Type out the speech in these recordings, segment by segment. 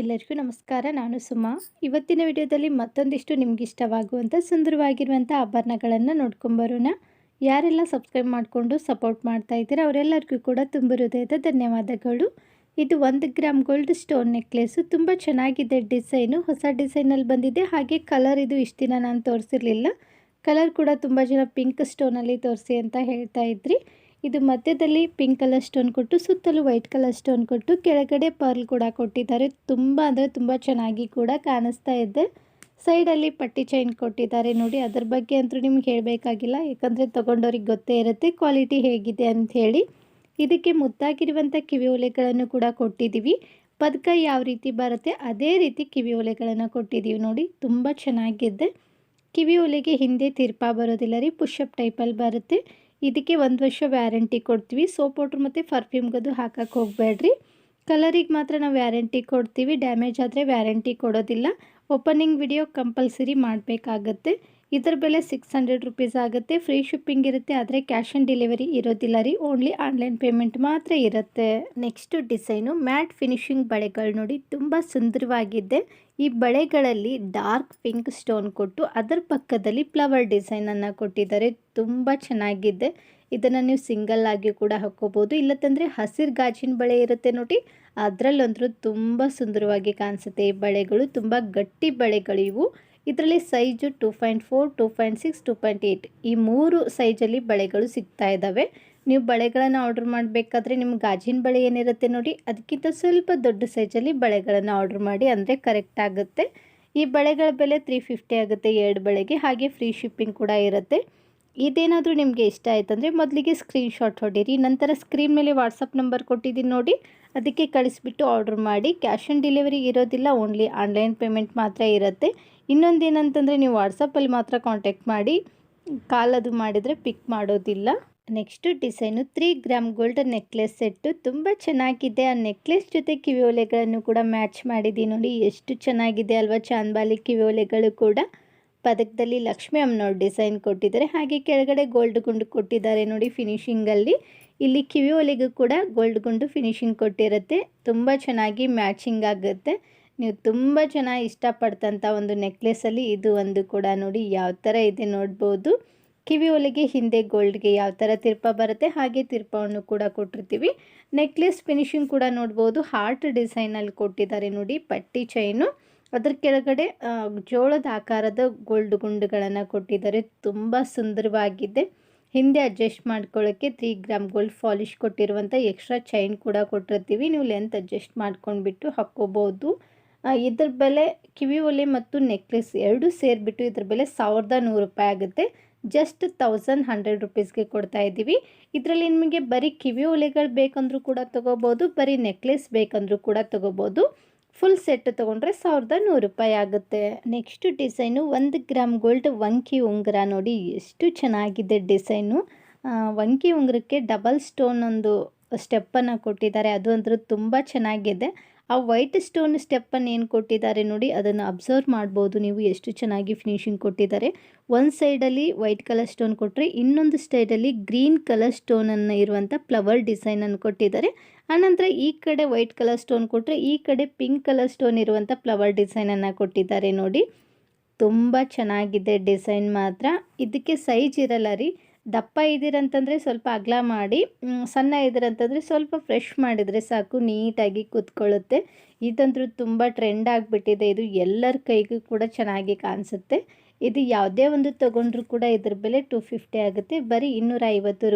ಎಲ್ಲರಿಗೂ ನಮಸ್ಕಾರ, ನಾನು ಸುಮಾ. ಇವತ್ತಿನ ವಿಡಿಯೋದಲ್ಲಿ ಮತ್ತೊಂದಿಷ್ಟು ನಿಮ್ಗೆ ಇಷ್ಟವಾಗುವಂಥ ಸುಂದರವಾಗಿರುವಂಥ ಆಭರಣಗಳನ್ನು ನೋಡ್ಕೊಂಬರೋಣ ಯಾರೆಲ್ಲ ಸಬ್ಸ್ಕ್ರೈಬ್ ಮಾಡಿಕೊಂಡು ಸಪೋರ್ಟ್ ಮಾಡ್ತಾ ಇದ್ದೀರಾ, ಅವರೆಲ್ಲರಿಗೂ ಕೂಡ ತುಂಬ ಹೃದಯದ ಧನ್ಯವಾದಗಳು. ಇದು ಒಂದು ಗ್ರಾಮ್ ಗೋಲ್ಡ್ ಸ್ಟೋನ್ ನೆಕ್ಲೆಸ್ಸು ತುಂಬ ಚೆನ್ನಾಗಿದೆ ಡಿಸೈನು. ಹೊಸ ಡಿಸೈನಲ್ಲಿ ಬಂದಿದೆ. ಹಾಗೆ ಕಲರ್ ಇದು ಇಷ್ಟು ದಿನ ನಾನು ತೋರಿಸಿರಲಿಲ್ಲ. ಕಲರ್ ಕೂಡ ತುಂಬ ಜನ ಪಿಂಕ್ ಸ್ಟೋನಲ್ಲಿ ತೋರಿಸಿ ಅಂತ ಹೇಳ್ತಾ ಇದ್ರಿ. ಇದು ಮಧ್ಯದಲ್ಲಿ ಪಿಂಕ್ ಕಲರ್ ಸ್ಟೋನ್ ಕೊಟ್ಟು ಸುತ್ತಲೂ ವೈಟ್ ಕಲರ್ ಸ್ಟೋನ್ ಕೊಟ್ಟು ಕೆಳಗಡೆ ಪರ್ಲ್ ಕೂಡ ಕೊಟ್ಟಿದ್ದಾರೆ. ತುಂಬ ಅಂದರೆ ತುಂಬ ಚೆನ್ನಾಗಿ ಕೂಡ ಕಾಣಿಸ್ತಾ ಇದೆ. ಸೈಡಲ್ಲಿ ಪಟ್ಟಿ ಚೈನ್ ಕೊಟ್ಟಿದ್ದಾರೆ ನೋಡಿ. ಅದ್ರ ಬಗ್ಗೆ ಅಂತೂ ನಿಮ್ಗೆ ಹೇಳಬೇಕಾಗಿಲ್ಲ. ಯಾಕಂದರೆ ತೊಗೊಂಡವ್ರಿಗೆ ಗೊತ್ತೇ ಇರುತ್ತೆ ಕ್ವಾಲಿಟಿ ಹೇಗಿದೆ ಅಂತ ಹೇಳಿ. ಇದಕ್ಕೆ ಮುದ್ದಾಗಿರುವಂಥ ಕಿವಿ ಒಲೆಗಳನ್ನು ಕೂಡ ಕೊಟ್ಟಿದ್ದೀವಿ. ಪದಕ ಯಾವ ರೀತಿ ಬರುತ್ತೆ ಅದೇ ರೀತಿ ಕಿವಿ ಒಲೆಗಳನ್ನು ಕೊಟ್ಟಿದ್ದೀವಿ ನೋಡಿ. ತುಂಬ ಚೆನ್ನಾಗಿದೆ. ಕಿವಿ ಒಲೆಗೆ ಹಿಂದೆ ತಿರ್ಪಾ ಬರೋದಿಲ್ಲ ರೀ. ಪುಷಪ್ ಟೈಪಲ್ಲಿ ಬರುತ್ತೆ. ಇದಕ್ಕೆ ಒಂದು ವರ್ಷ ವ್ಯಾರಂಟಿ ಕೊಡ್ತೀವಿ. ಸೋಪ್ ಪೌಡ್ರ್ ಮತ್ತು ಪರ್ಫ್ಯೂಮ್ಗದು ಹಾಕಕ್ಕೆ ಹೋಗಬೇಡ್ರಿ ಕಲರಿಗೆ ಮಾತ್ರ ನಾವು ವ್ಯಾರಂಟಿ ಕೊಡ್ತೀವಿ. ಡ್ಯಾಮೇಜ್ ಆದರೆ ವ್ಯಾರಂಟಿ ಕೊಡೋದಿಲ್ಲ. ಓಪನಿಂಗ್ ವಿಡಿಯೋ ಕಂಪಲ್ಸರಿ ಮಾಡಬೇಕಾಗತ್ತೆ. ಇದರ ಬೆಲೆ ಸಿಕ್ಸ್ ಹಂಡ್ರೆಡ್ ರುಪೀಸ್ ಆಗುತ್ತೆ. ಫ್ರೀ ಶಿಪ್ಪಿಂಗ್ ಇರುತ್ತೆ, ಆದರೆ ಕ್ಯಾಶ್ ಆನ್ ಡೆಲಿವರಿ ಇರೋದಿಲ್ಲ ರೀ. ಓನ್ಲಿ ಆನ್ಲೈನ್ ಪೇಮೆಂಟ್ ಮಾತ್ರ ಇರುತ್ತೆ. ನೆಕ್ಸ್ಟ್ ಡಿಸೈನು ಮ್ಯಾಟ್ ಫಿನಿಶಿಂಗ್ ಬಳೆಗಳು ನೋಡಿ ತುಂಬ ಸುಂದರವಾಗಿದೆ. ಈ ಬಳೆಗಳಲ್ಲಿ ಡಾರ್ಕ್ ಪಿಂಕ್ ಸ್ಟೋನ್ ಕೊಟ್ಟು ಅದರ ಪಕ್ಕದಲ್ಲಿ ಫ್ಲವರ್ ಡಿಸೈನನ್ನು ಕೊಟ್ಟಿದ್ದಾರೆ. ತುಂಬ ಚೆನ್ನಾಗಿದೆ. ಇದನ್ನು ನೀವು ಸಿಂಗಲ್ ಆಗಿ ಕೂಡ ಹಾಕ್ಕೋಬೋದು. ಇಲ್ಲತ್ತಂದರೆ ಹಸಿರು ಗಾಜಿನ ಬಳೆ ಇರುತ್ತೆ ನೋಡಿ. ಅದರಲ್ಲಂತೂ ತುಂಬ ಸುಂದರವಾಗಿ ಕಾಣಿಸುತ್ತೆ ಈ ಬಳೆಗಳು. ತುಂಬ ಗಟ್ಟಿ ಬಳೆಗಳು ಇವು. ಇದರಲ್ಲಿ size two point four two point six two point eight ಈ ಮೂರು ಸೈಜಲ್ಲಿ ಬಳೆಗಳು ಸಿಗ್ತಾ ಇದ್ದಾವೆ ನೀವು ಬಳೆಗಳನ್ನು ಆರ್ಡ್ರ್ ಮಾಡಬೇಕಾದ್ರೆ ನಿಮ್ಮ ಗಾಜಿನ ಬಳೆ ಏನಿರುತ್ತೆ ನೋಡಿ, ಅದಕ್ಕಿಂತ ಸ್ವಲ್ಪ ದೊಡ್ಡ ಸೈಜಲ್ಲಿ ಬಳೆಗಳನ್ನು ಆರ್ಡ್ರ್ ಮಾಡಿ, ಅಂದರೆ ಕರೆಕ್ಟ್ ಆಗುತ್ತೆ. ಈ ಬಳೆಗಳ ಬೆಲೆ ತ್ರೀ ಫಿಫ್ಟಿ ಆಗುತ್ತೆ ಎರಡು ಬಳೆಗೆ, ಹಾಗೆ ಫ್ರೀ ಶಿಪ್ಪಿಂಗ್ ಕೂಡ ಇರುತ್ತೆ. ಇದೇನಾದರೂ ನಿಮಗೆ ಇಷ್ಟ ಆಯ್ತಂದರೆ ಮೊದಲಿಗೆ ಸ್ಕ್ರೀನ್ಶಾಟ್ ಹೊಡೀರಿ, ನಂತರ ಸ್ಕ್ರೀನ್ ಮೇಲೆ ವಾಟ್ಸಪ್ ನಂಬರ್ ಕೊಟ್ಟಿದ್ದೀನಿ ನೋಡಿ, ಅದಕ್ಕೆ ಕಳಿಸ್ಬಿಟ್ಟು ಆರ್ಡ್ರ್ ಮಾಡಿ. ಕ್ಯಾಶ್ ಆನ್ ಡೆಲಿವರಿ ಇರೋದಿಲ್ಲ ಓನ್ಲಿ ಆನ್ಲೈನ್ ಪೇಮೆಂಟ್ ಮಾತ್ರ ಇರುತ್ತೆ. ಇನ್ನೊಂದು ಏನಂತಂದರೆ ನೀವು ವಾಟ್ಸಪ್ಪಲ್ಲಿ ಮಾತ್ರ ಕಾಂಟ್ಯಾಕ್ಟ್ ಮಾಡಿ, ಕಾಲ್ ಅದು ಮಾಡಿದರೆ ಪಿಕ್ ಮಾಡೋದಿಲ್ಲ. Next design three gram gold necklace set. ತುಂಬ ಚೆನ್ನಾಗಿದೆ. ಆ ನೆಕ್ಲೆಸ್ ಜೊತೆ ಕಿವಿ ಓಲೆಗಳನ್ನು ಕೂಡ ಮ್ಯಾಚ್ ಮಾಡಿದ್ದೀನಿ ನೋಡಿ. ಎಷ್ಟು ಚೆನ್ನಾಗಿದೆ ಅಲ್ವಾ ಚಾಂದ್ಬಾಲಿ ಕಿವಿ ಓಲೆಗಳು ಕೂಡ. ಪದಕದಲ್ಲಿ ಲಕ್ಷ್ಮಿ ಅಮ್ಮನವ್ರ ಡಿಸೈನ್ ಕೊಟ್ಟಿದ್ದಾರೆ. ಹಾಗೆ ಕೆಳಗಡೆ ಗೋಲ್ಡ್ ಗುಂಡು ಕೊಟ್ಟಿದ್ದಾರೆ ನೋಡಿ ಫಿನಿಶಿಂಗಲ್ಲಿ ಇಲ್ಲಿ ಕಿವಿ ಒಲೆಗೂ ಕೂಡ ಗೋಲ್ಡ್ ಗುಂಡು ಫಿನಿಶಿಂಗ್ ಕೊಟ್ಟಿರುತ್ತೆ. ತುಂಬ ಚೆನ್ನಾಗಿ ಮ್ಯಾಚಿಂಗ್ ಆಗುತ್ತೆ. ನೀವು ತುಂಬ ಚೆನ್ನಾಗಿ ಇಷ್ಟಪಡ್ತಂಥ ಒಂದು ನೆಕ್ಲೆಸಲ್ಲಿ ಇದು ಒಂದು ಕೂಡ ನೋಡಿ. ಯಾವ ಥರ ಇದೆ ನೋಡ್ಬೋದು. ಕಿವಿ ಒಲೆಗೆ ಹಿಂದೆ ಗೋಲ್ಡ್ಗೆ ಯಾವ ಥರ ತಿರ್ಪ ಬರುತ್ತೆ ಹಾಗೆ ತಿರ್ಪವನ್ನು ಕೂಡ ಕೊಟ್ಟಿರ್ತೀವಿ. ನೆಕ್ಲೆಸ್ ಫಿನಿಶಿಂಗ್ ಕೂಡ ನೋಡ್ಬೋದು. ಹಾರ್ಟ್ ಡಿಸೈನಲ್ಲಿ ಕೊಟ್ಟಿದ್ದಾರೆ ನೋಡಿ ಪಟ್ಟಿ ಚೈನು. ಅದ್ರ ಕೆಳಗಡೆ ಜೋಳದ ಆಕಾರದ ಗೋಲ್ಡ್ ಗುಂಡುಗಳನ್ನು ಕೊಟ್ಟಿದ್ದಾರೆ. ತುಂಬ ಸುಂದರವಾಗಿದೆ. ಹಿಂದೆ ಅಡ್ಜಸ್ಟ್ ಮಾಡ್ಕೊಳ್ಳೋಕ್ಕೆ ತ್ರೀ ಗ್ರಾಮ್ ಗೋಲ್ಡ್ ಪಾಲಿಶ್ ಕೊಟ್ಟಿರುವಂಥ ಎಕ್ಸ್ಟ್ರಾ ಚೈನ್ ಕೂಡ ಕೊಟ್ಟಿರ್ತೀವಿ. ನೀವು ಲೆಂತ್ ಅಡ್ಜಸ್ಟ್ ಮಾಡ್ಕೊಂಡ್ಬಿಟ್ಟು ಹಾಕ್ಕೋಬೋದು. ಇದ್ರ ಬೆಲೆ ಕಿವಿ ಒಲೆ ಮತ್ತು ನೆಕ್ಲೆಸ್ ಎರಡು ಸೇರಿಬಿಟ್ಟು ಇದ್ರ ಬೆಲೆ ಸಾವಿರದ ನೂರು ರೂಪಾಯಿ ಆಗುತ್ತೆ. ಜಸ್ಟ್ ತೌಸಂಡ್ ಹಂಡ್ರೆಡ್ ರುಪೀಸ್ಗೆ ಕೊಡ್ತಾ ಇದ್ದೀವಿ. ಇದರಲ್ಲಿ ನಿಮಗೆ ಬರೀ ಕಿವಿ ಒಲೆಗಳು ಬೇಕಂದ್ರೂ ಕೂಡ ತೊಗೋಬೋದು, ಬರೀ ನೆಕ್ಲೆಸ್ ಬೇಕಂದ್ರೂ ಕೂಡ ತೊಗೋಬೋದು. ಫುಲ್ ಸೆಟ್ ತೊಗೊಂಡ್ರೆ ಸಾವಿರದ ನೂರು ರೂಪಾಯಿ ಆಗುತ್ತೆ. ನೆಕ್ಸ್ಟ್ ಡಿಸೈನು ಒಂದು ಗ್ರಾಮ್ ಗೋಲ್ಡ್ ವಂಕಿ ಉಂಗುರ ನೋಡಿ, ಎಷ್ಟು ಚೆನ್ನಾಗಿದೆ ಡಿಸೈನು. ವಂಕಿ ಉಂಗುರಕ್ಕೆ ಡಬಲ್ ಸ್ಟೋನ್ ಒಂದು ಸ್ಟೆಪ್ಪನ್ನು ಕೊಟ್ಟಿದ್ದಾರೆ. ಅದು ಅಂದ್ರೆ ತುಂಬ ಚೆನ್ನಾಗಿದೆ. ಆ ವೈಟ್ ಸ್ಟೋನ್ ಸ್ಟೆಪ್ಪನ್ನು ಏನು ಕೊಟ್ಟಿದ್ದಾರೆ ನೋಡಿ, ಅದನ್ನು ಅಬ್ಸರ್ವ್ ಮಾಡ್ಬೋದು. ನೀವು ಎಷ್ಟು ಚೆನ್ನಾಗಿ ಫಿನಿಶಿಂಗ್ ಕೊಟ್ಟಿದ್ದಾರೆ. ಒಂದು ಸೈಡಲ್ಲಿ ವೈಟ್ ಕಲರ್ ಸ್ಟೋನ್ ಕೊಟ್ಟರೆ ಇನ್ನೊಂದು ಸೈಡಲ್ಲಿ ಗ್ರೀನ್ ಕಲರ್ ಸ್ಟೋನನ್ನು ಇರುವಂಥ ಫ್ಲವರ್ ಡಿಸೈನನ್ನು ಕೊಟ್ಟಿದ್ದಾರೆ. ಆನಂತರ ಈ ಕಡೆ ವೈಟ್ ಕಲರ್ ಸ್ಟೋನ್ ಕೊಟ್ಟರೆ ಈ ಕಡೆ ಪಿಂಕ್ ಕಲರ್ ಸ್ಟೋನ್ ಇರುವಂಥ ಫ್ಲವರ್ ಡಿಸೈನನ್ನು ಕೊಟ್ಟಿದ್ದಾರೆ ನೋಡಿ. ತುಂಬ ಚೆನ್ನಾಗಿದೆ ಡಿಸೈನ್ ಮಾತ್ರ. ಇದಕ್ಕೆ ಸೈಜ್ ಇರಲ್ಲ ರೀ. ದಪ್ಪ ಇದ್ದೀರಂತಂದರೆ ಸ್ವಲ್ಪ ಅಗಲ ಮಾಡಿ ಸಣ್ಣ ಇದ್ದೀರಂತಂದರೆ ಸ್ವಲ್ಪ ಫ್ರೆಶ್ ಮಾಡಿದರೆ ಸಾಕು, ನೀಟಾಗಿ ಕೂತ್ಕೊಳ್ಳುತ್ತೆ. ಇದಂತೂ ತುಂಬ ಟ್ರೆಂಡ್ ಆಗಿಬಿಟ್ಟಿದೆ. ಇದು ಎಲ್ಲರ ಕೈಗೂ ಕೂಡ ಚೆನ್ನಾಗಿ ಕಾಣಿಸುತ್ತೆ. ಇದು ಯಾವುದೇ ಒಂದು ತೊಗೊಂಡ್ರೂ ಕೂಡ ಇದ್ರ ಬೆಲೆ ಟು ಫಿಫ್ಟಿ ಆಗುತ್ತೆ. ಬರೀ ಇನ್ನೂರ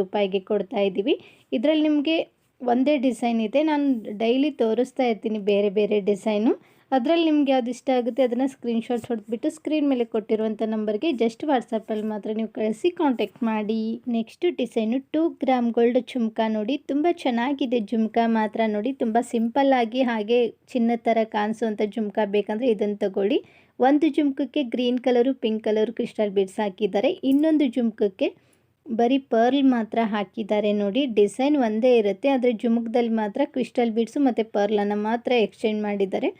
ರೂಪಾಯಿಗೆ ಕೊಡ್ತಾ ಇದ್ದೀವಿ. ಇದರಲ್ಲಿ ನಿಮಗೆ ಒಂದೇ ಡಿಸೈನ್ ಇದೆ. ನಾನು ಡೈಲಿ ತೋರಿಸ್ತಾ ಇರ್ತೀನಿ ಬೇರೆ ಬೇರೆ ಡಿಸೈನು ಅದರಲ್ಲಿ ನಿಮ್ಗೆ ಯಾವ್ದು ಇಷ್ಟ ಆಗುತ್ತೆ ಅದನ್ನು ಸ್ಕ್ರೀನ್ಶಾಟ್ ಹೊಡೆದ್ಬಿಟ್ಟು ಸ್ಕ್ರೀನ್ ಮೇಲೆ ಕೊಟ್ಟಿರುವಂಥ ನಂಬರ್ಗೆ ಜಸ್ಟ್ ವಾಟ್ಸಪ್ಪಲ್ಲಿ ಮಾತ್ರ ನೀವು ಕಳಿಸಿ ಕಾಂಟ್ಯಾಕ್ಟ್ ಮಾಡಿ. Next design two gram gold jhumka ನೋಡಿ, ತುಂಬ ಚೆನ್ನಾಗಿದೆ ಜುಮ್ಕಾ ಮಾತ್ರ ನೋಡಿ, ತುಂಬ ಸಿಂಪಲ್ ಆಗಿ ಹಾಗೆ ಚಿನ್ನದ ಥರ ಕಾಣಿಸುವಂಥ ಜುಮ್ಕಾ ಬೇಕಂದರೆ ಇದನ್ನು ತಗೊಳ್ಳಿ. ಒಂದು ಜುಮ್ಕಕ್ಕೆ green colour pink colour crystal beads ಹಾಕಿದ್ದಾರೆ. ಇನ್ನೊಂದು ಜುಮ್ಕಕ್ಕೆ ಬರೀ ಪರ್ಲ್ ಮಾತ್ರ ಹಾಕಿದ್ದಾರೆ ನೋಡಿ ಡಿಸೈನ್ ಒಂದೇ ಇರುತ್ತೆ, ಆದರೆ ಜುಮುಕ್ದಲ್ಲಿ ಮಾತ್ರ ಕ್ರಿಸ್ಟಲ್ ಬೀಡ್ಸು ಮತ್ತು ಪರ್ಲನ್ನು ಮಾತ್ರ ಎಕ್ಸ್ಚೇಂಜ್ ಮಾಡಿದ್ದಾರೆ.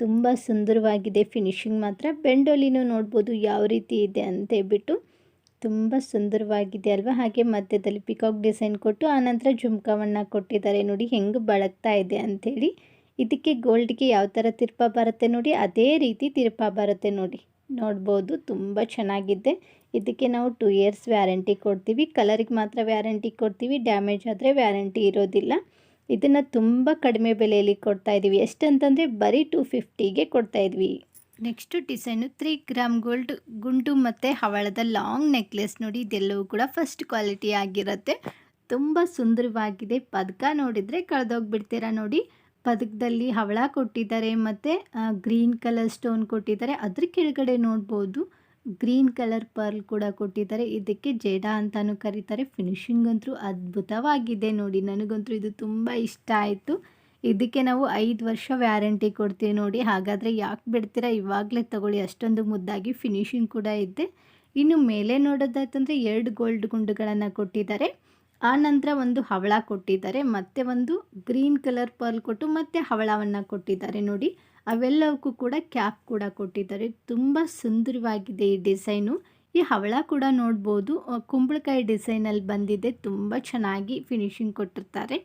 ತುಂಬ ಸುಂದರವಾಗಿದೆ ಫಿನಿಶಿಂಗ್ ಮಾತ್ರ. ಬೆಂಡೋಲಿನೂ ನೋಡ್ಬೋದು ಯಾವ ರೀತಿ ಇದೆ ಅಂತ ಹೇಳ್ಬಿಟ್ಟು ತುಂಬ ಸುಂದರವಾಗಿದೆ ಅಲ್ವಾ? ಹಾಗೆ ಮಧ್ಯದಲ್ಲಿ ಪಿಕಾಕ್ ಡಿಸೈನ್ ಕೊಟ್ಟು ಆನಂತರ ಝುಮ್ಕವನ್ನು ಕೊಟ್ಟಿದ್ದಾರೆ ನೋಡಿ ಹೆಂಗೆ ಬಳಗ್ತಾ ಇದೆ ಅಂಥೇಳಿ ಇದಕ್ಕೆ ಗೋಲ್ಡ್ಗೆ ಯಾವ ಥರ ತಿರ್ಪ ಬರುತ್ತೆ ನೋಡಿ, ಅದೇ ರೀತಿ ತಿರ್ಪ ಬರುತ್ತೆ ನೋಡಿ. ನೋಡ್ಬೋದು ತುಂಬ ಚೆನ್ನಾಗಿದೆ. ಇದಕ್ಕೆ ನಾವು ಟೂ ಇಯರ್ಸ್ ವ್ಯಾರಂಟಿ ಕೊಡ್ತೀವಿ. ಕಲರಿಗೆ ಮಾತ್ರ ವ್ಯಾರಂಟಿ ಕೊಡ್ತೀವಿ. ಡ್ಯಾಮೇಜ್ ಆದರೆ ವ್ಯಾರಂಟಿ ಇರೋದಿಲ್ಲ. ಇದನ್ನು ತುಂಬ ಕಡಿಮೆ ಬೆಲೆಯಲ್ಲಿ ಕೊಡ್ತಾ ಇದ್ದೀವಿ ಎಷ್ಟಂತಂದರೆ ಬರೀ ಟೂ ಫಿಫ್ಟಿಗೆ ಕೊಡ್ತಾ ಇದ್ವಿ. Next design three gram gold ಗುಂಡು ಮತ್ತು ಹವಳದ ಲಾಂಗ್ ನೆಕ್ಲೆಸ್ ನೋಡಿ ಇದೆಲ್ಲವೂ ಕೂಡ ಫಸ್ಟ್ ಕ್ವಾಲಿಟಿ ಆಗಿರುತ್ತೆ. ತುಂಬ ಸುಂದರವಾಗಿದೆ. ಪದಕ ನೋಡಿದರೆ ಕಳೆದೋಗ್ಬಿಡ್ತೀರಾ ನೋಡಿ. ಪದಕದಲ್ಲಿ ಹವಳ ಕೊಟ್ಟಿದ್ದಾರೆ ಮತ್ತು ಗ್ರೀನ್ ಕಲರ್ ಸ್ಟೋನ್ ಕೊಟ್ಟಿದ್ದಾರೆ. ಅದ್ರ ಕೆಳಗಡೆ ನೋಡ್ಬೋದು. ಗ್ರೀನ್ ಕಲರ್ ಪರ್ಲ್ ಕೂಡ ಕೊಟ್ಟಿದ್ದಾರೆ. ಇದಕ್ಕೆ ಜೇಡಾ ಅಂತಲೂ ಕರೀತಾರೆ. ಫಿನಿಶಿಂಗ್ ಅಂತೂ ಅದ್ಭುತವಾಗಿದೆ ನೋಡಿ. ನನಗಂತೂ ಇದು ತುಂಬ ಇಷ್ಟ ಆಯಿತು. ಇದಕ್ಕೆ ನಾವು ಐದು ವರ್ಷ ವ್ಯಾರಂಟಿ ಕೊಡ್ತೀವಿ ನೋಡಿ. ಹಾಗಾದರೆ ಯಾಕೆ ಬಿಡ್ತೀರಾ? ಇವಾಗಲೇ ತಗೊಳ್ಳಿ. ಅಷ್ಟೊಂದು ಮುದ್ದಾಗಿ ಫಿನಿಶಿಂಗ್ ಕೂಡ ಇದೆ. ಇನ್ನು ಮೇಲೆ ನೋಡೋದಾಯ್ತಂದರೆ ಎರಡು ಗೋಲ್ಡ್ ಗುಂಡುಗಳನ್ನು ಕೊಟ್ಟಿದ್ದಾರೆ. ಆ ನಂತರ ಒಂದು ಹವಳ ಕೊಟ್ಟಿದ್ದಾರೆ. ಮತ್ತೆ ಒಂದು ಗ್ರೀನ್ ಕಲರ್ ಪರ್ಲ್ ಕೊಟ್ಟು ಮತ್ತೆ ಹವಳವನ್ನು ಕೊಟ್ಟಿದ್ದಾರೆ ನೋಡಿ. ಅವೆಲ್ಲವಕ್ಕೂ ಕೂಡ ಕ್ಯಾಪ್ ಕೂಡ ಕೊಟ್ಟಿದ್ದಾರೆ. ತುಂಬ ಸುಂದರವಾಗಿದೆ ಈ ಡಿಸೈನು. ಈ ಹವಳ ಕೂಡ ನೋಡ್ಬೋದು. ಕುಂಬಳಕಾಯಿ ಡಿಸೈನಲ್ಲಿ ಬಂದಿದೆ. ತುಂಬ ಚೆನ್ನಾಗಿ ಫಿನಿಶಿಂಗ್ ಕೊಟ್ಟಿರ್ತಾರೆ.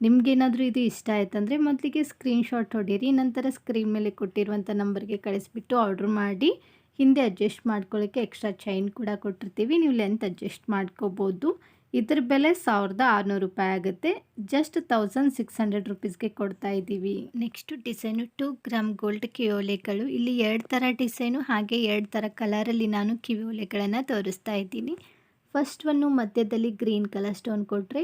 ನಿಮಗೇನಾದರೂ ಇದು ಇಷ್ಟ ಆಯ್ತಂದರೆ ಮೊದಲಿಗೆ ಸ್ಕ್ರೀನ್ಶಾಟ್ ಹೊಡೀರಿ, ನಂತರ ಸ್ಕ್ರೀನ್ ಮೇಲೆ ಕೊಟ್ಟಿರುವಂಥ ನಂಬರ್ಗೆ ಕಳಿಸ್ಬಿಟ್ಟು ಆರ್ಡ್ರ್ ಮಾಡಿ, ಹಿಂದೆ ಅಡ್ಜಸ್ಟ್ ಮಾಡ್ಕೊಳ್ಳೋಕ್ಕೆ ಎಕ್ಸ್ಟ್ರಾ ಚೈನ್ ಕೂಡ ಕೊಟ್ಟಿರ್ತೀವಿ. ನೀವು ಲೆಂತ್ ಅಡ್ಜಸ್ಟ್ ಮಾಡ್ಕೋಬೋದು. ಇದ್ರ ಬೆಲೆ ಸಾವಿರದ ಆರುನೂರು ರೂಪಾಯಿ ಆಗುತ್ತೆ. ಜಸ್ಟ್ ತೌಸಂಡ್ ಸಿಕ್ಸ್ ಹಂಡ್ರೆಡ್ ರುಪೀಸ್ಗೆ ಕೊಡ್ತಾ ಇದ್ದೀವಿ. Next design two gram gold ಕಿವಿಯೋಲೆಗಳು ಇಲ್ಲಿ ಎರಡು ಥರ ಡಿಸೈನು ಹಾಗೆ ಎರಡು ಥರ ಕಲರಲ್ಲಿ ನಾನು ಕಿವಿಯೋಲೆಗಳನ್ನು ತೋರಿಸ್ತಾ ಇದ್ದೀನಿ. ಫಸ್ಟ್ ಒನ್ನು ಮಧ್ಯದಲ್ಲಿ ಗ್ರೀನ್ ಕಲರ್ ಸ್ಟೋನ್ ಕೊಟ್ಟರೆ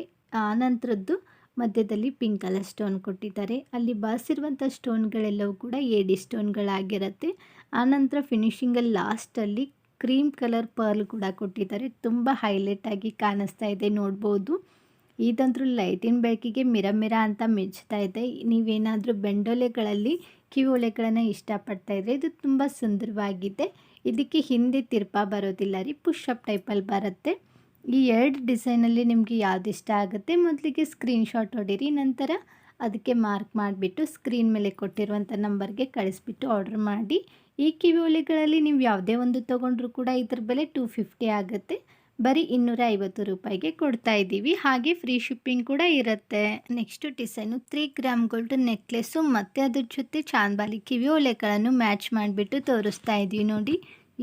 ಆನಂತರದ್ದು ಮಧ್ಯದಲ್ಲಿ ಪಿಂಕ್ ಕಲರ್ ಸ್ಟೋನ್ ಕೊಟ್ಟಿದ್ದಾರೆ. ಅಲ್ಲಿ ಬಾಸಿರುವಂಥ ಸ್ಟೋನ್ಗಳೆಲ್ಲವೂ ಕೂಡ ಏಡಿ ಸ್ಟೋನ್ಗಳಾಗಿರುತ್ತೆ ಆನಂತರ ಫಿನಿಷಿಂಗಲ್ಲಿ ಲಾಸ್ಟಲ್ಲಿ ಕ್ರೀಮ್ ಕಲರ್ ಪರ್ಲ್ ಕೂಡ ಕೊಟ್ಟಿದ್ದಾರೆ. ತುಂಬ ಹೈಲೈಟ್ ಆಗಿ ಕಾಣಿಸ್ತಾ ಇದೆ ನೋಡ್ಬೋದು. ಇದಂತರೂ ಲೈಟಿನ ಬೆಳಕಿಗೆ ಮಿರ ಮಿರ ಅಂತ ಮೆಚ್ತಾ ಇದೆ. ನೀವೇನಾದರೂ ಬೆಂಡೊಲೆಗಳಲ್ಲಿ ಕಿವೊಲೆಗಳನ್ನು ಇಷ್ಟಪಡ್ತಾ ಇದ್ದರೆ ಇದು ತುಂಬ ಸುಂದರವಾಗಿದೆ. ಇದಕ್ಕೆ ಹಿಂದೆ ತಿರ್ಪ ಬರೋದಿಲ್ಲ ರೀ ಅಪ್ ಟೈಪಲ್ಲಿ ಬರುತ್ತೆ. ಈ ಎರಡು ಡಿಸೈನಲ್ಲಿ ನಿಮಗೆ ಯಾವ್ದು ಇಷ್ಟ ಆಗುತ್ತೆ ಮೊದಲಿಗೆ ಸ್ಕ್ರೀನ್ಶಾಟ್ ಹೊಡೀರಿ, ನಂತರ ಅದಕ್ಕೆ ಮಾರ್ಕ್ ಮಾಡಿಬಿಟ್ಟು ಸ್ಕ್ರೀನ್ ಮೇಲೆ ಕೊಟ್ಟಿರುವಂಥ ನಂಬರ್ಗೆ ಕಳಿಸ್ಬಿಟ್ಟು ಆರ್ಡ್ರ್ ಮಾಡಿ. ಈ ಕಿವಿ ಒಲೆಗಳಲ್ಲಿ ನೀವು ಯಾವುದೇ ಒಂದು ತೊಗೊಂಡ್ರೂ ಕೂಡ ಇದ್ರ ಬೆಲೆ ಟೂ ಫಿಫ್ಟಿ ಆಗುತ್ತೆ. ಬರೀ ಇನ್ನೂರ ಐವತ್ತು ರೂಪಾಯಿಗೆ ಕೊಡ್ತಾ ಇದ್ದೀವಿ. ಹಾಗೆ ಫ್ರೀ ಶಿಪ್ಪಿಂಗ್ ಕೂಡ ಇರುತ್ತೆ. Next design three gram gold necklace ಮತ್ತು ಅದ್ರ ಜೊತೆ ಚಾಂದ್ಬಾಲಿ ಕಿವಿ ಒಲೆಗಳನ್ನು ಮ್ಯಾಚ್ ಮಾಡಿಬಿಟ್ಟು ತೋರಿಸ್ತಾ ಇದ್ದೀವಿ ನೋಡಿ.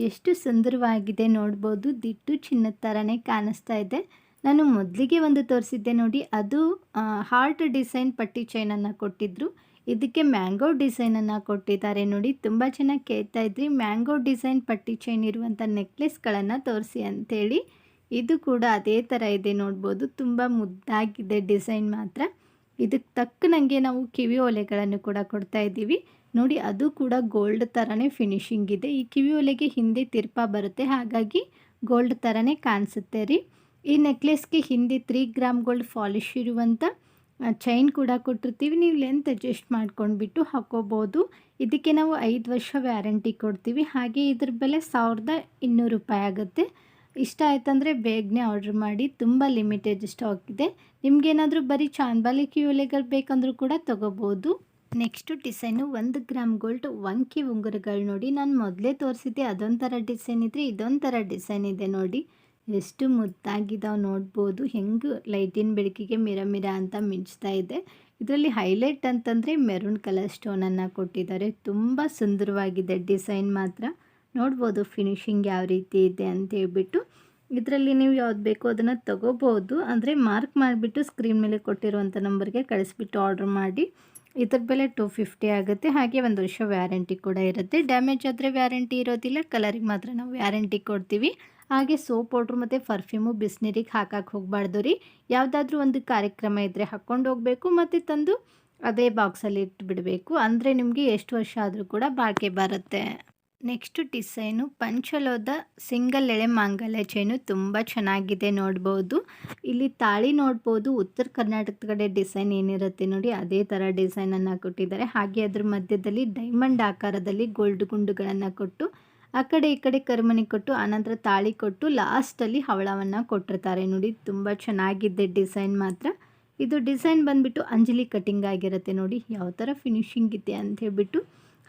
ಎಷ್ಟು ಸುಂದರವಾಗಿದೆ ನೋಡ್ಬೋದು. ದಿಟ್ಟು ಚಿನ್ನದ ಥರನೇ ಕಾಣಿಸ್ತಾ ಇದೆ. ನಾನು ಮೊದಲಿಗೆ ಒಂದು ತೋರಿಸಿದ್ದೆ ನೋಡಿ. ಅದು ಹಾರ್ಟ್ ಡಿಸೈನ್ ಪಟ್ಟಿ ಚೈನನ್ನು ಕೊಟ್ಟಿದ್ದರು ಇದಕ್ಕೆ ಮ್ಯಾಂಗೋ ಡಿಸೈನನ್ನು ಕೊಟ್ಟಿದ್ದಾರೆ. ನೋಡಿ, ತುಂಬ ಚೆನ್ನಾಗಿ ಕೇಳ್ತಾ ಇದ್ರಿ. ಮ್ಯಾಂಗೋ ಡಿಸೈನ್ ಪಟ್ಟಿ ಚೈನ್ ಇರುವಂಥ ನೆಕ್ಲೆಸ್ಗಳನ್ನು ತೋರಿಸಿ ಅಂಥೇಳಿ. ಇದು ಕೂಡ ಅದೇ ಥರ ಇದೆ ನೋಡ್ಬೋದು. ತುಂಬ ಮುದ್ದಾಗಿದೆ ಡಿಸೈನ್ ಮಾತ್ರ. ಇದಕ್ಕೆ ತಕ್ಕನಂಗೆ ನಾವು ಕಿವಿ ಒಲೆಗಳನ್ನು ಕೂಡ ಕೊಡ್ತಾ ಇದ್ದೀವಿ. ನೋಡಿ, ಅದು ಕೂಡ ಗೋಲ್ಡ್ ಥರನೇ ಫಿನಿಶಿಂಗ್ ಇದೆ. ಈ ಕಿವಿ ಒಲೆಗೆ ಹಿಂದೆ ತಿರ್ಪ ಬರುತ್ತೆ. ಹಾಗಾಗಿ ಗೋಲ್ಡ್ ಥರನೇ ಕಾಣಿಸುತ್ತೆ ರೀ. ಈ ನೆಕ್ಲೆಸ್ಗೆ ಹಿಂದೆ ತ್ರೀ ಗ್ರಾಮ್ ಗೋಲ್ಡ್ ಫಾಲಿಶ್ ಇರುವಂಥ ಚೈನ್ ಕೂಡ ಕೊಟ್ಟಿರ್ತೀವಿ. ನೀವು ಲೆಂತ್ ಅಡ್ಜಸ್ಟ್ ಮಾಡ್ಕೊಂಡ್ಬಿಟ್ಟು ಹಾಕೋಬೋದು. ಇದಕ್ಕೆ ನಾವು ಐದು ವರ್ಷ ವ್ಯಾರಂಟಿ ಕೊಡ್ತೀವಿ. ಹಾಗೆ ಇದ್ರ ಬೆಲೆ ಸಾವಿರದ ಇನ್ನೂರು ರೂಪಾಯಿ ಆಗುತ್ತೆ. ಇಷ್ಟ ಆಯ್ತಂದರೆ ಬೇಗನೆ ಆರ್ಡ್ರ್ ಮಾಡಿ. ತುಂಬ ಲಿಮಿಟೆಡ್ ಸ್ಟಾಕ್ ಇದೆ. ನಿಮಗೇನಾದರೂ ಬರೀ ಚಾಂದಬಾಲಿ ಕ್ಯೂಲೆಗಳು ಬೇಕಂದ್ರೂ ಕೂಡ ತೊಗೋಬೋದು. ನೆಕ್ಸ್ಟು ಡಿಸೈನು ಒಂದು ಗ್ರಾಮ್ ಗೋಲ್ಡ್ ವಂಕಿ ಉಂಗುರಗಳು ನೋಡಿ. ನಾನು ಮೊದಲೇ ತೋರಿಸಿದ್ದೆ, ಅದೊಂಥರ ಡಿಸೈನ್ ಇದ್ದರೆ ಇದೊಂಥರ ಡಿಸೈನ್ ಇದೆ ನೋಡಿ. ಎಷ್ಟು ಮುದ್ದಾಗಿದ್ದಾವೆ ನೋಡ್ಬೋದು. ಹೆಂಗೆ ಲೈಟಿನ ಬೆಳಕಿಗೆ ಮಿರ ಮಿರ ಅಂತ ಮಿಂಚ್ತಾ ಇದೆ. ಇದರಲ್ಲಿ ಹೈಲೈಟ್ ಅಂತಂದರೆ ಮೆರೂನ್ ಕಲರ್ ಸ್ಟೋನನ್ನು ಕೊಟ್ಟಿದ್ದಾರೆ. ತುಂಬ ಸುಂದರವಾಗಿದೆ ಡಿಸೈನ್ ಮಾತ್ರ. ನೋಡ್ಬೋದು ಫಿನಿಶಿಂಗ್ ಯಾವ ರೀತಿ ಇದೆ ಅಂತ ಹೇಳ್ಬಿಟ್ಟು. ಇದರಲ್ಲಿ ನೀವು ಯಾವ್ದು ಬೇಕೋ ಅದನ್ನು ತೊಗೋಬೋದು. ಅಂದರೆ ಮಾರ್ಕ್ ಮಾಡಿಬಿಟ್ಟು ಸ್ಕ್ರೀನ್ ಮೇಲೆ ಕೊಟ್ಟಿರುವಂಥ ನಂಬರ್ಗೆ ಕಳಿಸ್ಬಿಟ್ಟು ಆರ್ಡ್ರ್ ಮಾಡಿ. ಇದ್ರ ಬೆಲೆ ಟು ಫಿಫ್ಟಿ ಆಗುತ್ತೆ. ಹಾಗೆ ಒಂದು ವರ್ಷ ವ್ಯಾರಂಟಿ ಕೂಡ ಇರುತ್ತೆ. ಡ್ಯಾಮೇಜ್ ಆದರೆ ವ್ಯಾರಂಟಿ ಇರೋದಿಲ್ಲ. ಕಲರಿಗೆ ಮಾತ್ರ ನಾವು ವ್ಯಾರಂಟಿ ಕೊಡ್ತೀವಿ. ಹಾಗೆ ಸೋಪ್ ಪೌಡ್ರ್ ಮತ್ತು ಪರ್ಫ್ಯೂಮು ಬಿಸಿನೀರಿಗೆ ಹಾಕಕ್ಕೆ ಹೋಗಬಾರ್ದು ರೀ. ಯಾವುದಾದ್ರೂ ಒಂದು ಕಾರ್ಯಕ್ರಮ ಇದ್ದರೆ ಹಾಕ್ಕೊಂಡು ಹೋಗಬೇಕು ಮತ್ತು ತಂದು ಅದೇ ಬಾಕ್ಸಲ್ಲಿ ಇಟ್ಬಿಡಬೇಕು. ಅಂದರೆ ನಿಮಗೆ ಎಷ್ಟು ವರ್ಷ ಆದರೂ ಕೂಡ ಬಾಳಿಕೆ ಬರುತ್ತೆ. ನೆಕ್ಸ್ಟ್ ಡಿಸೈನು ಪಂಚಲೋದ ಸಿಂಗಲ್ ಎಳೆ ಮಾಂಗಲ್ಯ ಚೈನು ತುಂಬ ಚೆನ್ನಾಗಿದೆ ನೋಡ್ಬೋದು. ಇಲ್ಲಿ ತಾಳಿ ನೋಡ್ಬೋದು, ಉತ್ತರ ಕರ್ನಾಟಕದ ಕಡೆ ಡಿಸೈನ್ ಏನಿರುತ್ತೆ ನೋಡಿ, ಅದೇ ಥರ ಡಿಸೈನನ್ನು ಕೊಟ್ಟಿದ್ದಾರೆ. ಹಾಗೆ ಅದ್ರ ಮಧ್ಯದಲ್ಲಿ ಡೈಮಂಡ್ ಆಕಾರದಲ್ಲಿ ಗೋಲ್ಡ್ ಗುಂಡುಗಳನ್ನು ಕೊಟ್ಟು ಆ ಕಡೆ ಈ ಕಡೆ ಕರ್ಮನಿ ಕೊಟ್ಟು, ಆನಂತರ ತಾಳಿ ಕೊಟ್ಟು ಲಾಸ್ಟಲ್ಲಿ ಹವಳವನ್ನು ಕೊಟ್ಟಿರ್ತಾರೆ. ನೋಡಿ, ತುಂಬ ಚೆನ್ನಾಗಿದೆ ಡಿಸೈನ್ ಮಾತ್ರ. ಇದು ಡಿಸೈನ್ ಬಂದುಬಿಟ್ಟು ಅಂಜಲಿ ಕಟಿಂಗ್ ಆಗಿರುತ್ತೆ ನೋಡಿ. ಯಾವ ಥರ ಫಿನಿಶಿಂಗ್ ಇದೆ ಅಂತ ಹೇಳ್ಬಿಟ್ಟು,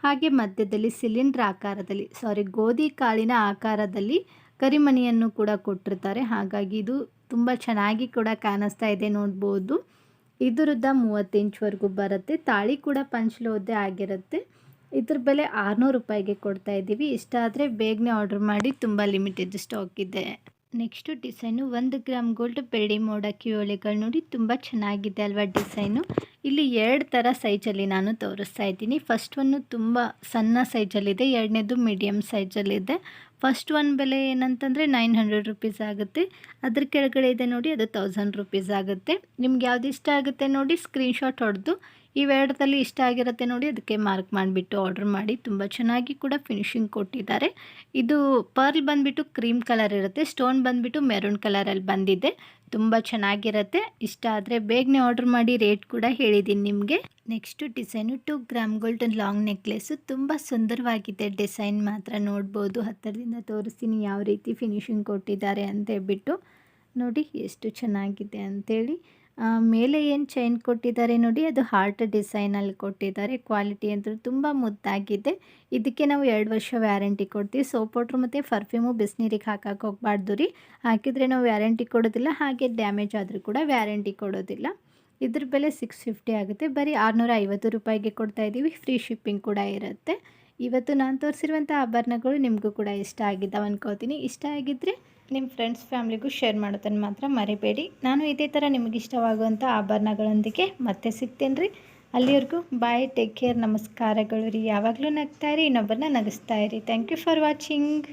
ಹಾಗೆ ಮಧ್ಯದಲ್ಲಿ ಸಿಲಿಂಡ್ರ್ ಆಕಾರದಲ್ಲಿ ಸಾರಿ ಗೋಧಿ ಕಾಳಿನ ಆಕಾರದಲ್ಲಿ ಕರಿಮಣಿಯನ್ನು ಕೂಡ ಕೊಟ್ಟಿರ್ತಾರೆ. ಹಾಗಾಗಿ ಇದು ತುಂಬ ಚೆನ್ನಾಗಿ ಕೂಡ ಕಾಣಿಸ್ತಾ ಇದೆ ನೋಡ್ಬೋದು. ಇದರದ್ದ ಮೂವತ್ತು ಇಂಚ್ವರೆಗೂ ಬರುತ್ತೆ. ತಾಳಿ ಕೂಡ ಪಂಚಲೋದೆ ಆಗಿರುತ್ತೆ. ಇದ್ರ ಬೆಲೆ ಆರುನೂರು ರೂಪಾಯಿಗೆ ಕೊಡ್ತಾ ಇದ್ದೀವಿ. ಇಷ್ಟ ಆದರೆ ಬೇಗನೆ ಆರ್ಡರ್ ಮಾಡಿ ತುಂಬ ಲಿಮಿಟೆಡ್ ಸ್ಟಾಕ್ ಇದೆ. ನೆಕ್ಸ್ಟು ಡಿಸೈನು ಒಂದು ಗ್ರಾಮ್ ಗೋಲ್ಡ್ ಬೆಳ್ಳಿ ಮೋಡ ಓಲೆಗಳು ನೋಡಿ ತುಂಬ ಚೆನ್ನಾಗಿದೆ ಅಲ್ವಾ ಡಿಸೈನು ಇಲ್ಲಿ ಎರಡು ಥರ ಸೈಜಲ್ಲಿ ನಾನು ತೋರಿಸ್ತಾ ಇದ್ದೀನಿ. ಫಸ್ಟ್ ಒನ್ನು ತುಂಬ ಸಣ್ಣ ಸೈಜಲ್ಲಿದೆ ಎರಡನೇದು ಮೀಡಿಯಮ್ ಸೈಜಲ್ಲಿದೆ ಫಸ್ಟ್ ಒನ್ ಬೆಲೆ ಏನಂತಂದರೆ ನೈನ್ ಹಂಡ್ರೆಡ್ ರುಪೀಸ್ ಆಗುತ್ತೆ. ಅದ್ರ ಕೆಳಗಡೆ ಇದೆ ನೋಡಿ ಅದು ತೌಸಂಡ್ ರುಪೀಸ್ ಆಗುತ್ತೆ. ನಿಮ್ಗೆ ಯಾವ್ದು ಇಷ್ಟ ಆಗುತ್ತೆ ನೋಡಿ ಸ್ಕ್ರೀನ್ಶಾಟ್ ಹೊಡೆದು. ಇವೆರಡದಲ್ಲಿ ಇಷ್ಟ ಆಗಿರುತ್ತೆ ನೋಡಿ, ಅದಕ್ಕೆ ಮಾರ್ಕ್ ಮಾಡಿಬಿಟ್ಟು ಆರ್ಡ್ರ್ ಮಾಡಿ. ತುಂಬ ಚೆನ್ನಾಗಿ ಕೂಡ ಫಿನಿಶಿಂಗ್ ಕೊಟ್ಟಿದ್ದಾರೆ. ಇದು ಪರ್ಲ್ ಬಂದುಬಿಟ್ಟು ಕ್ರೀಮ್ ಕಲರ್ ಇರುತ್ತೆ ಸ್ಟೋನ್ ಬಂದುಬಿಟ್ಟು ಮೆರೂನ್ ಕಲರಲ್ಲಿ ಬಂದಿದೆ. ತುಂಬ ಚೆನ್ನಾಗಿರುತ್ತೆ. ಇಷ್ಟ ಆದರೆ ಬೇಗನೆ ಆರ್ಡ್ರ್ ಮಾಡಿ ರೇಟ್ ಕೂಡ ಹೇಳಿದ್ದೀನಿ ನಿಮಗೆ. Next design two gram golden long necklace ತುಂಬ ಸುಂದರವಾಗಿದೆ ಡಿಸೈನ್ ಮಾತ್ರ. ನೋಡ್ಬೋದು, ಹತ್ತಿರದಿಂದ ತೋರಿಸ್ತೀನಿ ಯಾವ ರೀತಿ ಫಿನಿಶಿಂಗ್ ಕೊಟ್ಟಿದ್ದಾರೆ ಅಂತ ಹೇಳ್ಬಿಟ್ಟು. ನೋಡಿ, ಎಷ್ಟು ಚೆನ್ನಾಗಿದೆ ಅಂಥೇಳಿ ಮೇಲೆ ಏನು ಚೈನ್ ಕೊಟ್ಟಿದ್ದಾರೆ ನೋಡಿ, ಅದು ಹಾರ್ಟ್ ಡಿಸೈನಲ್ಲಿ ಕೊಟ್ಟಿದ್ದಾರೆ. ಕ್ವಾಲಿಟಿ ಅಂತೂ ತುಂಬ ಮುದ್ದಾಗಿದೆ. ಇದಕ್ಕೆ ನಾವು ಎರಡು ವರ್ಷ ವ್ಯಾರಂಟಿ ಕೊಡ್ತೀವಿ. ಸೋಪ್ ಪೌಡ್ರ್ ಮತ್ತು ಪರ್ಫ್ಯೂಮು ಬಿಸಿನೀರಿಗೆ ಹಾಕಕ್ಕೆ ಹೋಗ್ಬಾರ್ದು ರೀ. ಹಾಕಿದರೆ ನಾವು ವ್ಯಾರಂಟಿ ಕೊಡೋದಿಲ್ಲ, ಹಾಗೆ ಡ್ಯಾಮೇಜ್ ಆದರೂ ಕೂಡ ವ್ಯಾರಂಟಿ ಕೊಡೋದಿಲ್ಲ. ಇದ್ರ ಬೆಲೆ ಸಿಕ್ಸ್ ಫಿಫ್ಟಿ ಆಗುತ್ತೆ. ಬರೀ ಆರುನೂರ ಐವತ್ತು ರೂಪಾಯಿಗೆ ಕೊಡ್ತಾ ಇದ್ದೀವಿ ಫ್ರೀ ಶಿಪ್ಪಿಂಗ್ ಕೂಡ ಇರುತ್ತೆ. ಇವತ್ತು ನಾನು ತೋರಿಸಿರುವಂಥ ಆಭರಣಗಳು ನಿಮಗೂ ಕೂಡ ಇಷ್ಟ ಆಗಿದ್ದಾವೆ ಅನ್ಕೋತೀನಿ. ಇಷ್ಟ ಆಗಿದ್ದರೆ ನಿಮ್ಮ ಫ್ರೆಂಡ್ಸ್ ಫ್ಯಾಮ್ಲಿಗೂ ಶೇರ್ ಮಾಡೋದನ್ನು ಮಾತ್ರ ಮರಿಬೇಡಿ. ನಾನು ಇದೇ ಥರ ನಿಮಗೆ ಇಷ್ಟವಾಗುವಂಥ ಆಭರಣಗಳೊಂದಿಗೆ ಮತ್ತೆ ಸಿಗ್ತೇನೆ ರೀ. ಅಲ್ಲಿವರೆಗೂ ಬಾಯ್ ಟೇಕ್ ಕೇರ್ ನಮಸ್ಕಾರಗಳು ರೀ. ಯಾವಾಗಲೂ ನಗ್ತಾ ಇರಿ, ಇನ್ನೊಬ್ಬರನ್ನ ನಗಿಸ್ತಾ ಇರಿ. Thank you for watching